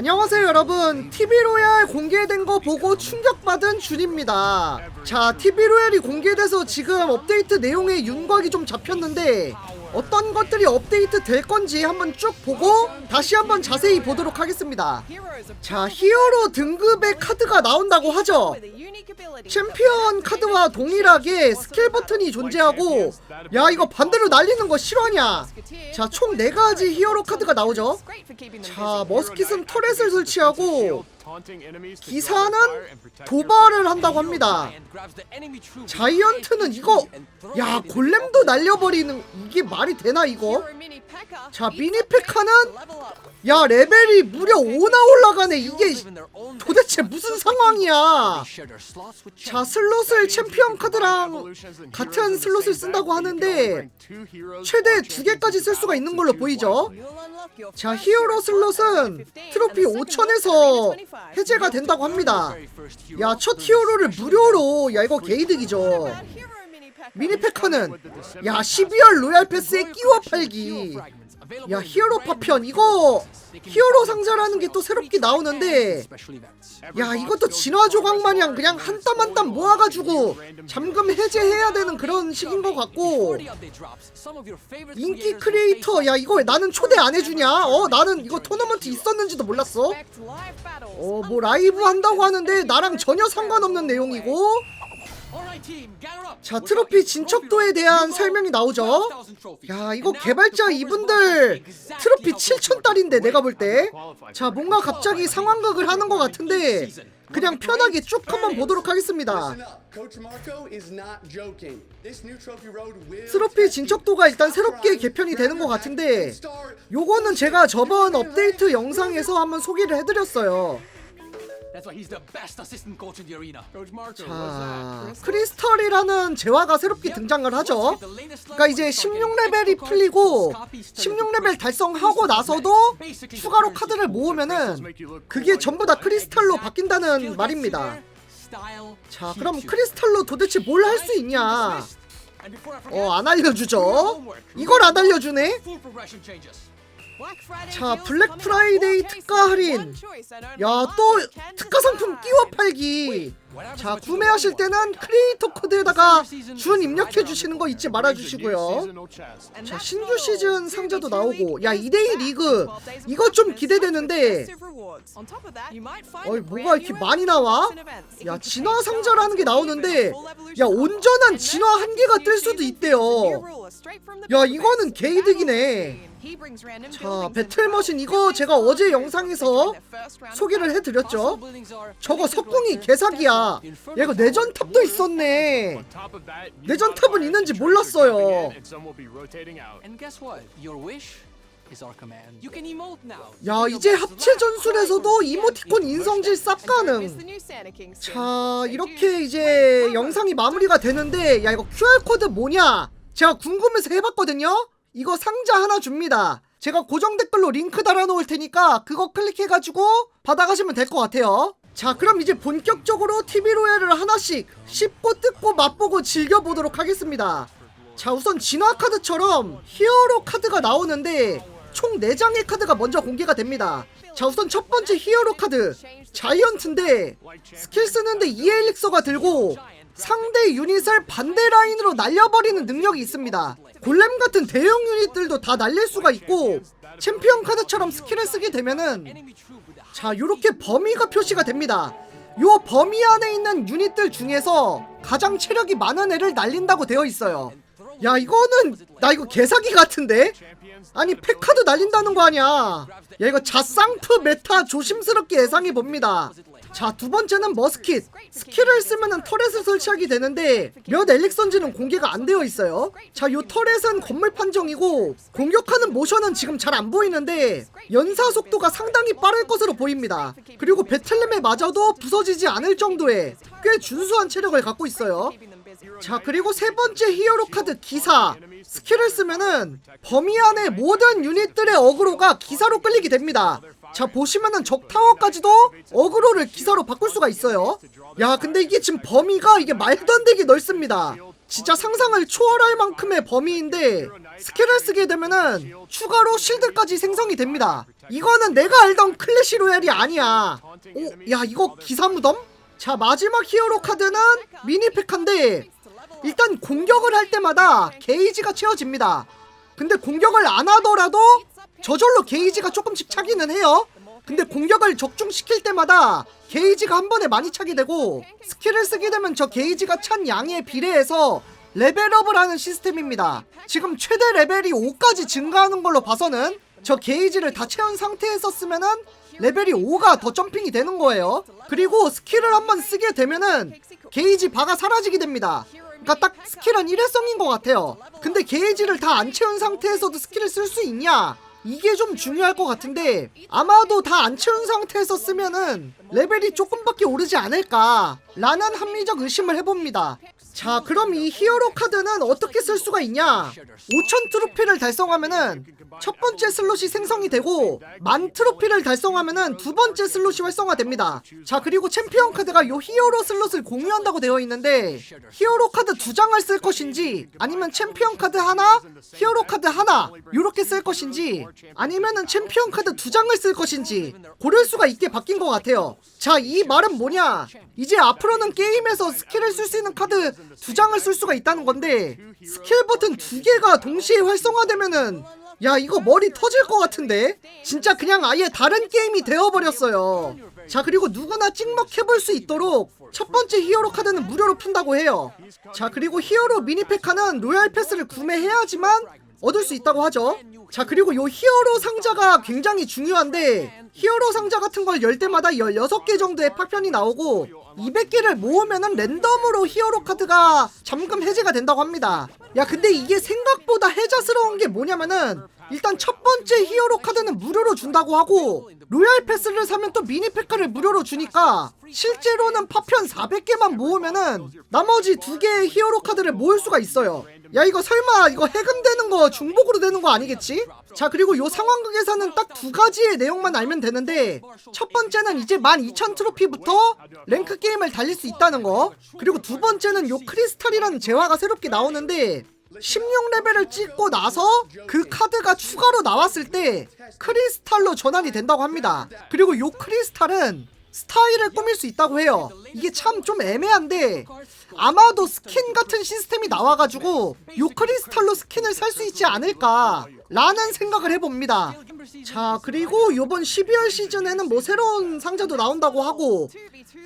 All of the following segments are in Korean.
안녕하세요 여러분. TV로얄 공개된 거 보고 충격받은 준입니다. 자 TV로얄이 공개돼서 지금 업데이트 내용에 윤곽이 좀 잡혔는데 어떤 것들이 업데이트 될 건지 한번 쭉 보고 다시 한번 자세히 보도록 하겠습니다. 자 히어로 등급의 카드가 나온다고 하죠? 챔피언 카드와 동일하게 스킬 버튼이 존재하고 야 이거 반대로 날리는 거 실화냐? 자 총 4가지 히어로 카드가 나오죠? 자 머스킷은 터렛을 설치하고 기사는 도발을 한다고 합니다. 자이언트는 이거 야 골렘도 날려버리는 이게 말이 되나 이거 자 미니페카는 야 레벨이 무려 5나 올라가네. 이게 도대체 무슨 상황이야? 자 슬롯을 챔피언 카드랑 같은 슬롯을 쓴다고 하는데 최대 두 개까지 쓸 수가 있는 걸로 보이죠? 자 히어로 슬롯은 트로피 5천에서 해제가 된다고 합니다. 야 첫 히어로를 무료로 야 이거 개이득이죠. 미니페카는. 야 12월 로얄 패스에 끼워 팔기 야 히어로 파 편 이거 히어로 상자라는 게 또 새롭게 나오는데 야 이것도 진화 조각 마냥 그냥 한 땀 한 땀 모아가지고 잠금 해제해야 되는 그런 식인 것 같고 인기 크리에이터 야 이거 나는 초대 안 해주냐? 어 나는 이거 토너먼트 있었는지도 몰랐어? 어 뭐 라이브 한다고 하는데 나랑 전혀 상관없는 내용이고 자 트로피 진척도에 대한 설명이 나오죠. 야 이거 개발자 이분들 트로피 7천달인데 내가 볼 때. 자 뭔가 갑자기 상황극을 하는 것 같은데 그냥 편하게 쭉 한번 보도록 하겠습니다. 트로피 진척도가 일단 새롭게 개편이 되는 것 같은데 요거는 제가 저번 업데이트 영상에서 한번 소개를 해드렸어요 That's why he's the best assistant coach in the arena. Coach Marco. 자 크리스털이라는 재화가 새롭게 등장을 하죠 그러니까 이제 16레벨이 풀리고 16레벨 달성하고 나서도 추가로 카드를 모으면은 그게 전부 다 크리스탈로 바뀐다는 말입니다. 자, 그럼 크리스탈로 도대체 뭘 할 수 있냐? 어, 안 알려주죠? 이걸 안 알려주네? 자, 블랙 프라이데이 특가 할인. 야, 또 특가 상품 끼워 팔기. 자, 구매하실 때는 크리에이터 코드에다가 준 입력해 주시는 거 잊지 말아 주시고요. 자, 신규 시즌 상자도 나오고. 야, 2대2 리그. 이거 좀 기대되는데. 어이, 뭐가 이렇게 많이 나와? 야, 진화 상자라는 게 나오는데. 야, 온전한 진화 한 개가 뜰 수도 있대요. 야, 이거는 개이득이네. 자, 배틀머신 이거 제가 어제 영상에서 소개를 해드렸죠. 저거 석궁이 개사기야. 야, 이거 내전탑도 있었네. 내전탑은 있는지 몰랐어요. 야, 이제 합체 전술에서도 이모티콘 인성질 쌉 가능. 자, 이렇게 이제 영상이 마무리가 되는데, 야, 이거 QR코드 뭐냐? 제가 궁금해서 해봤거든요? 이거 상자 하나 줍니다. 제가 고정 댓글로 링크 달아놓을 테니까 그거 클릭해가지고 받아가시면 될 것 같아요. 자, 그럼 이제 본격적으로 TV로얄을 하나씩 씹고 뜯고 맛보고 즐겨보도록 하겠습니다. 자, 우선 진화 카드처럼 히어로 카드가 나오는데 총 4장의 카드가 먼저 공개가 됩니다. 자, 우선 첫 번째 히어로 카드 자이언트인데 스킬 쓰는데 2엘릭서가 들고 상대 유닛을 반대 라인으로 날려버리는 능력이 있습니다. 골렘 같은 대형 유닛들도 다 날릴 수가 있고 챔피언 카드처럼 스킬을 쓰게 되면은 자 요렇게 범위가 표시가 됩니다. 요 범위 안에 있는 유닛들 중에서 가장 체력이 많은 애를 날린다고 되어 있어요. 야 이거는 나 이거 개사기 같은데? 아니 페카드 날린다는 거 아니야. 야 이거 자쌍프 메타 조심스럽게 예상해 봅니다. 자 두 번째는 머스킷. 스킬을 쓰면은 터렛을 설치하게 되는데 몇 엘릭선지는 공개가 안 되어 있어요. 자 요 터렛은 건물 판정이고 공격하는 모션은 지금 잘 안 보이는데 연사 속도가 상당히 빠를 것으로 보입니다. 그리고 배틀램에 맞아도 부서지지 않을 정도의 꽤 준수한 체력을 갖고 있어요. 자 그리고 세 번째 히어로 카드 기사. 스킬을 쓰면은 범위 안에 모든 유닛들의 어그로가 기사로 끌리게 됩니다 자 보시면은 적 타워까지도 어그로를 기사로 바꿀 수가 있어요. 야 근데 이게 지금 범위가 이게 말도 안 되게 넓습니다. 진짜 상상을 초월할 만큼의 범위인데 스킬을 쓰게 되면은 추가로 실드까지 생성이 됩니다. 이거는 내가 알던 클래시 로얄이 아니야. 오, 야 이거 기사 무덤? 자 마지막 히어로 카드는 미니팩한데 일단 공격을 할 때마다 게이지가 채워집니다. 근데 공격을 안 하더라도 저절로 게이지가 조금씩 차기는 해요 근데 공격을 적중시킬 때마다 게이지가 한 번에 많이 차게 되고 스킬을 쓰게 되면 저 게이지가 찬 양에 비례해서 레벨업을 하는 시스템입니다. 지금 최대 레벨이 5까지 증가하는 걸로 봐서는 저 게이지를 다 채운 상태에서 쓰면은 레벨이 5가 더 점핑이 되는 거예요. 그리고 스킬을 한번 쓰게 되면은 게이지 바가 사라지게 됩니다. 그러니까 딱 스킬은 일회성인 것 같아요. 근데 게이지를 다 안 채운 상태에서도 스킬을 쓸 수 있냐? 이게 좀 중요할 것 같은데 아마도 다 안 채운 상태에서 쓰면은 레벨이 조금밖에 오르지 않을까 라는 합리적 의심을 해봅니다. 자 그럼 이 히어로 카드는 어떻게 쓸 수가 있냐? 5천 트로피를 달성하면은 첫 번째 슬롯이 생성이 되고 만 트로피를 달성하면은 두 번째 슬롯이 활성화됩니다. 자 그리고 챔피언 카드가 요 히어로 슬롯을 공유한다고 되어 있는데 히어로 카드 두 장을 쓸 것인지 아니면 챔피언 카드 하나 히어로 카드 하나 요렇게 쓸 것인지 아니면은 챔피언 카드 두 장을 쓸 것인지 고를 수가 있게 바뀐 것 같아요. 자 이 말은 뭐냐? 이제 앞으로는 게임에서 스킬을 쓸 수 있는 카드 두 장을 쓸 수가 있다는 건데 스킬 버튼 두 개가 동시에 활성화되면은 야 이거 머리 터질 것 같은데? 진짜 그냥 아예 다른 게임이 되어버렸어요. 자 그리고 누구나 찍먹해볼 수 있도록 첫 번째 히어로 카드는 무료로 푼다고 해요. 자 그리고 히어로 미니팩 하는 로얄 패스를 구매해야지만 얻을 수 있다고 하죠. 자 그리고 요 히어로 상자가 굉장히 중요한데 히어로 상자 같은 걸 열 때마다 16개 정도의 파편이 나오고 200개를 모으면은 랜덤으로 히어로 카드가 잠금 해제가 된다고 합니다. 야 근데 이게 생각보다 해자스러운 게 뭐냐면은 일단 첫 번째 히어로 카드는 무료로 준다고 하고 로얄 패스를 사면 또 미니 패카를 무료로 주니까 실제로는 파편 400개만 모으면은 나머지 두 개의 히어로 카드를 모을 수가 있어요 야 이거 설마 이거 해금되는 거 중복으로 되는 거 아니겠지? 자 그리고 요 상황극에서는 딱 두 가지의 내용만 알면 되는데 첫 번째는 이제 12,000 트로피부터 랭크 게임을 달릴 수 있다는 거 그리고 두 번째는 요 크리스탈이라는 재화가 새롭게 나오는데 16레벨을 찍고 나서 그 카드가 추가로 나왔을 때 크리스탈로 전환이 된다고 합니다 그리고 요 크리스탈은 스타일을 꾸밀 수 있다고 해요. 이게 참 좀 애매한데 아마도 스킨 같은 시스템이 나와가지고 요 크리스탈로 스킨을 살 수 있지 않을까 라는 생각을 해봅니다. 자 그리고 요번 12월 시즌에는 뭐 새로운 상자도 나온다고 하고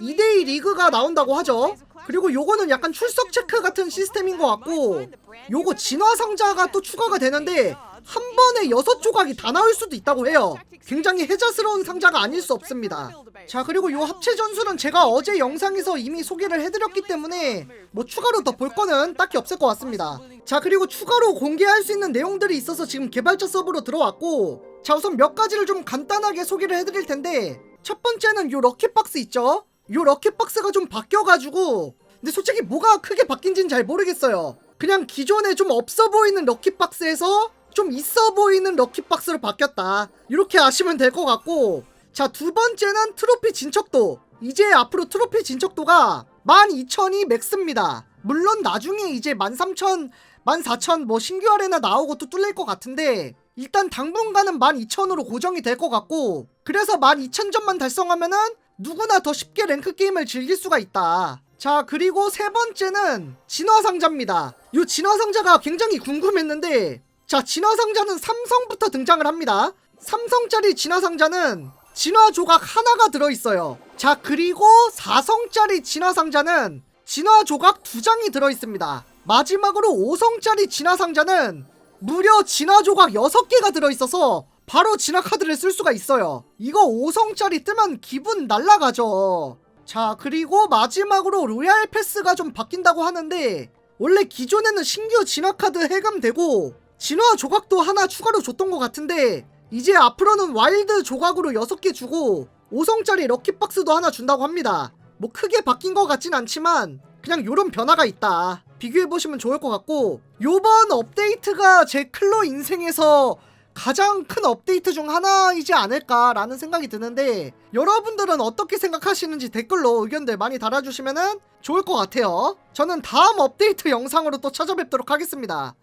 2대2 리그가 나온다고 하죠 그리고 요거는 약간 출석 체크 같은 시스템인 것 같고 요거 진화 상자가 또 추가가 되는데 한 번에 여섯 조각이 다 나올 수도 있다고 해요. 굉장히 해자스러운 상자가 아닐 수 없습니다. 자 그리고 요 합체 전술은 제가 어제 영상에서 이미 소개를 해드렸기 때문에 뭐 추가로 더 볼 거는 딱히 없을 것 같습니다. 자 그리고 추가로 공개할 수 있는 내용들이 있어서 지금 개발자 서버로 들어왔고 자 우선 몇 가지를 좀 간단하게 소개를 해드릴 텐데 첫 번째는 요 럭키박스 있죠 요 럭키 박스가 좀 바뀌어가지고 근데 솔직히 뭐가 크게 바뀐지는 잘 모르겠어요. 그냥 기존에 좀 없어 보이는 럭키 박스에서 좀 있어 보이는 럭키 박스로 바뀌었다. 이렇게 아시면 될 것 같고 자 두 번째는 트로피 진척도. 이제 앞으로 트로피 진척도가 12,000이 맥스입니다. 물론 나중에 이제 13,000 14,000 뭐 신규 아레나 나오고 또 뚫릴 것 같은데 일단 당분간은 12,000으로 고정이 될 것 같고 그래서 12,000점만 달성하면은 누구나 더 쉽게 랭크 게임을 즐길 수가 있다. 자 그리고 세 번째는 진화 상자입니다. 이 진화 상자가 굉장히 궁금했는데 자 진화 상자는 삼성부터 등장을 합니다. 삼성짜리 진화 상자는 진화 조각 하나가 들어있어요. 자 그리고 4성짜리 진화 상자는 진화 조각 두 장이 들어있습니다. 마지막으로 5성짜리 진화 상자는 무려 진화 조각 6개가 들어있어서 바로 진화 카드를 쓸 수가 있어요. 이거 5성짜리 뜨면 기분 날라가죠. 자 그리고 마지막으로 로얄 패스가 좀 바뀐다고 하는데 원래 기존에는 신규 진화 카드 해감되고 진화 조각도 하나 추가로 줬던 것 같은데 이제 앞으로는 와일드 조각으로 6개 주고 5성짜리 럭키박스도 하나 준다고 합니다. 뭐 크게 바뀐 것 같진 않지만 그냥 요런 변화가 있다. 비교해보시면 좋을 것 같고 요번 업데이트가 제 클로 인생에서 가장 큰 업데이트 중 하나이지 않을까라는 생각이 드는데 여러분들은 어떻게 생각하시는지 댓글로 의견들 많이 달아주시면 좋을 것 같아요. 저는 다음 업데이트 영상으로 또 찾아뵙도록 하겠습니다.